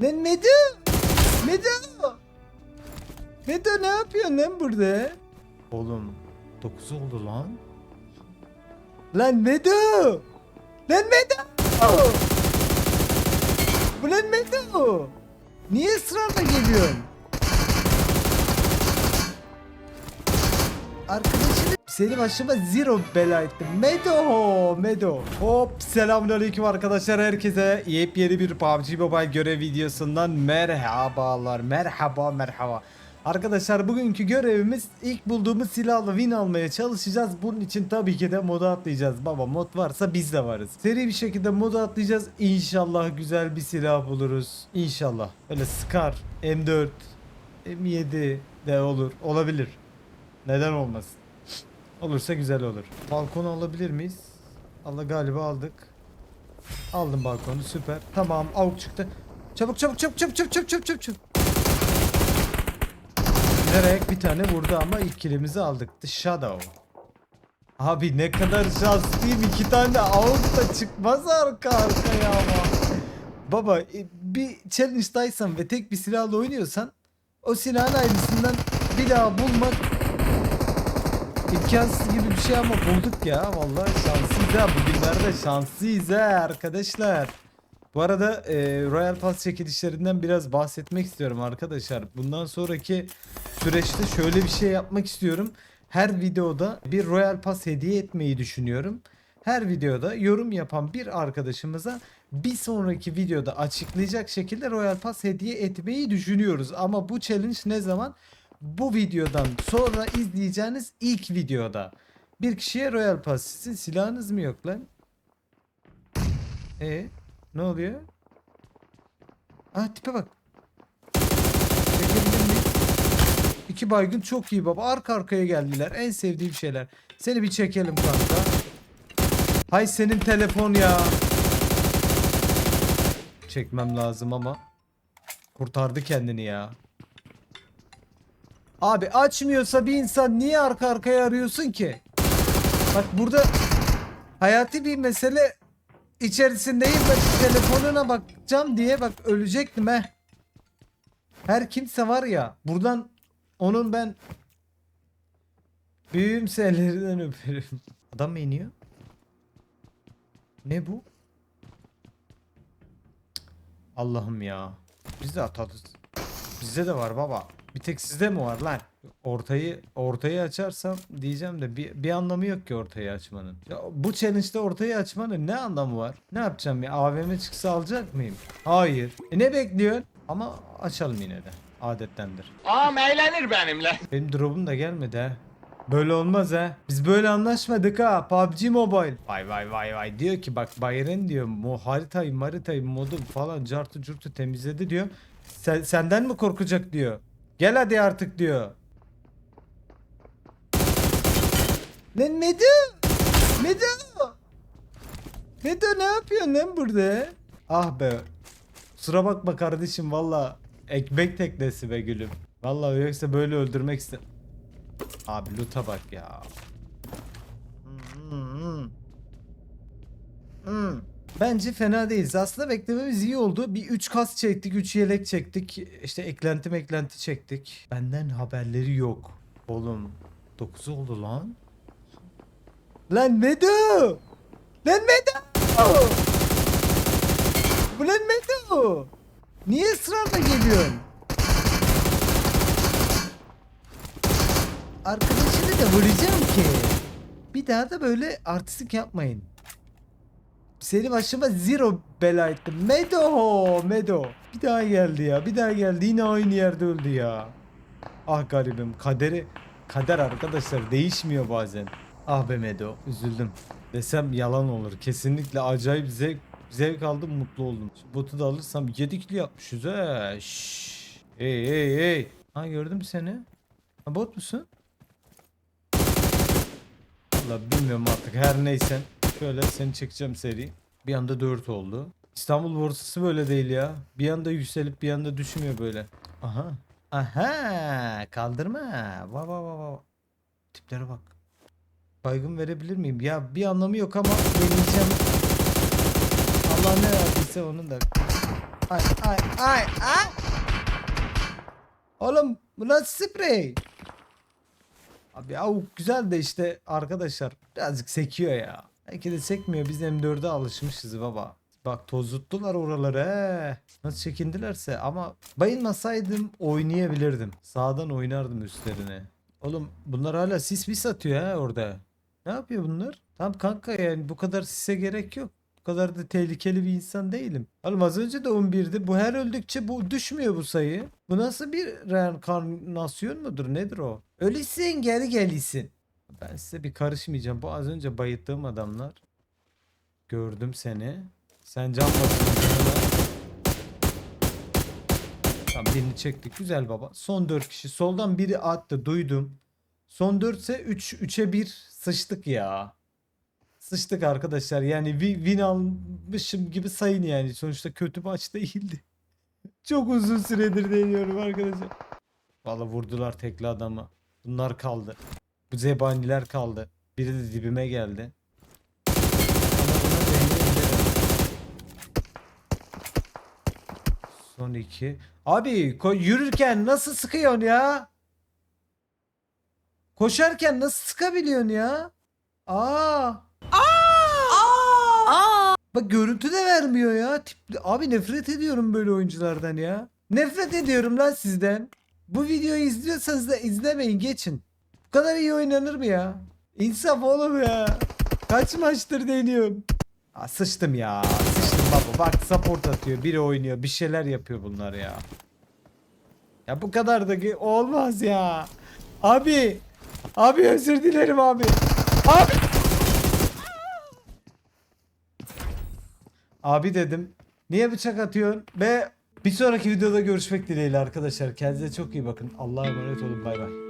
Lan Medo! Medo! Medo ne yapıyorsun lan burada? Oğlum 9 oldu lan. Lan Medo! Lan Medo! Bu lan Medo! Niye ısrarla geliyorsun? Arkadaşım seni başıma zero bela ettim. Medo, Medo. Hop selamünaleyküm arkadaşlar herkese. Yepyeni bir PUBG Mobile görev videosundan merhabalar. Merhaba, merhaba. Arkadaşlar bugünkü görevimiz ilk bulduğumuz silahla win almaya çalışacağız. Bunun için tabii ki de moda atlayacağız. Baba mod varsa biz de varız. Seri bir şekilde moda atlayacağız. İnşallah güzel bir silah buluruz. İnşallah. Öyle Scar, M4, M7 de olur. Olabilir. Neden olmasın? Olursa güzel olur. Balkonu alabilir miyiz? Allah galiba aldık. Aldım balkonu süper. Tamam avuk çıktı. Çabuk çabuk çabuk çabuk çabuk çabuk çabuk çabuk. çabuk. Bir tane vurdu ama ilk kilimizi aldık. The Shadow. Abi ne kadar şanslıyım. iki tane avuk da çıkmaz arka arkaya ama. Baba e, bir challenge'daysan ve tek bir silahla oynuyorsan o silahın aynısından bir daha bulmak imkansız gibi bir şey ama bulduk ya. Vallahi şanslıyız ha. Bugünlerde şanslıyız ha arkadaşlar. Bu arada e, Royal Pass çekilişlerinden biraz bahsetmek istiyorum arkadaşlar. Bundan sonraki süreçte şöyle bir şey yapmak istiyorum. Her videoda bir Royal Pass hediye etmeyi düşünüyorum. Her videoda yorum yapan bir arkadaşımıza bir sonraki videoda açıklayacak şekilde Royal Pass hediye etmeyi düşünüyoruz. Ama bu challenge ne zaman? Bu videodan sonra izleyeceğiniz ilk videoda. Bir kişiye Royal Pass. Sizin silahınız mı yok lan? E ne oluyor? Ah tipe bak. İki baygın çok iyi baba. Arka arkaya geldiler. En sevdiğim şeyler. Seni bir çekelim kanka. Hay senin telefon ya. Çekmem lazım ama. Kurtardı kendini ya. Abi açmıyorsa bir insan niye arka arkaya arıyorsun ki? Bak burada hayati bir mesele içerisindeyim bak telefonuna bakacağım diye bak ölecektim he. Her kimse var ya buradan onun ben büyüğüm ellerinden öperim. Adam mı iniyor? Ne bu? Allah'ım ya. Biz de atarız. Bizde de var baba. Bir tek sizde mi var lan? Ortayı ortayı açarsam diyeceğim de bir, bir anlamı yok ki ortayı açmanın. Ya bu challenge'da ortayı açmanın ne anlamı var? Ne yapacağım ya? AVM çıksa alacak mıyım? Hayır. E ne bekliyorsun? Ama açalım yine de. Adettendir. Ağam eğlenir benimle. Benim drop'um da gelmedi ha. Böyle olmaz ha. Biz böyle anlaşmadık ha. PUBG Mobile. Vay vay vay vay. Diyor ki bak Bayern diyor. Mu haritayı maritayı modu falan cartı curtu temizledi diyor. Sen, senden mi korkacak diyor. Gel hadi artık diyor. Lan Medo! Medo! Medo ne yapıyorsun lan burada? Ah be. Kusura bakma kardeşim valla. Ekmek teknesi be gülüm. Valla yoksa böyle öldürmek iste... Abi loot'a bak ya. Hmm. Hmm. Bence fena değiliz. Aslında beklememiz iyi oldu. Bir 3 kas çektik, 3 yelek çektik. İşte eklenti meklenti çektik. Benden haberleri yok. Oğlum 9 oldu lan. Lan Medo! Lan Medo! Bu lan Medo! Niye ısrarla geliyorsun? Arkadaşını da vuracağım ki. Bir daha da böyle artistik yapmayın. Seni başıma zero bela ettim. Medo, Medo. Bir daha geldi ya. Bir daha geldi. Yine aynı yerde öldü ya. Ah garibim. Kaderi kader arkadaşlar değişmiyor bazen. Ah be Medo. Üzüldüm. Desem yalan olur. Kesinlikle acayip zevk zevk aldım, mutlu oldum. Şu botu da alırsam yedikli yapmışız he. Şşş. Hey hey hey. Ha gördüm seni. Ha bot musun? Valla bilmiyorum artık her neysen. Şöyle seni çekeceğim seri. Bir anda 4 oldu. İstanbul borsası böyle değil ya. Bir anda yükselip bir anda düşmüyor böyle. Aha. Aha. Kaldırma. Va va va va. Tiplere bak. Baygın verebilir miyim? Ya bir anlamı yok ama deneyeceğim. Allah ne verdiyse onun da. Ay ay ay ay. Oğlum bu nasıl sprey? Abi av güzel de işte arkadaşlar birazcık sekiyor ya. Belki de sekmiyor biz M4'e alışmışız baba. Bak tozuttular oraları. Nasıl çekindilerse ama bayılmasaydım oynayabilirdim. Sağdan oynardım üstlerine. Oğlum bunlar hala sis mis atıyor ha orada. Ne yapıyor bunlar? Tamam kanka yani bu kadar sise gerek yok. Bu kadar da tehlikeli bir insan değilim. Oğlum az önce de 11'di. Bu her öldükçe bu düşmüyor bu sayı. Bu nasıl bir reenkarnasyon mudur? Nedir o? Ölüsün geri gelisin. Ben size bir karışmayacağım. Bu az önce bayıttığım adamlar. Gördüm seni. Sen can basıyorsun. Tamam birini çektik. Güzel baba. Son 4 kişi. Soldan biri attı. Duydum. Son 4 ise 3 3'e 1 sıçtık ya. Sıçtık arkadaşlar. Yani wi- win almışım gibi sayın yani. Sonuçta kötü maç değildi. Çok uzun süredir deniyorum arkadaşlar. Vallahi vurdular tekli adamı. Bunlar kaldı. Bu zebaniler kaldı. Biri de dibime geldi. Son iki. Abi yürürken nasıl sıkıyorsun ya? Koşarken nasıl sıkabiliyorsun ya? Aa. Bak görüntü de vermiyor ya. Tipli. Abi nefret ediyorum böyle oyunculardan ya. Nefret ediyorum lan sizden. Bu videoyu izliyorsanız da izlemeyin geçin. Bu kadar iyi oynanır mı ya? İnsaf oğlum ya. Kaç maçtır deniyorum. Aa, sıçtım ya. Sıçtım baba. Bak support atıyor. Biri oynuyor. Bir şeyler yapıyor bunlar ya. Ya bu kadar da olmaz ya. Abi. Abi özür dilerim abi. Abi. Abi dedim. Niye bıçak atıyorsun? Ve bir sonraki videoda görüşmek dileğiyle arkadaşlar. Kendinize çok iyi bakın. Allah'a emanet olun. Bay bay.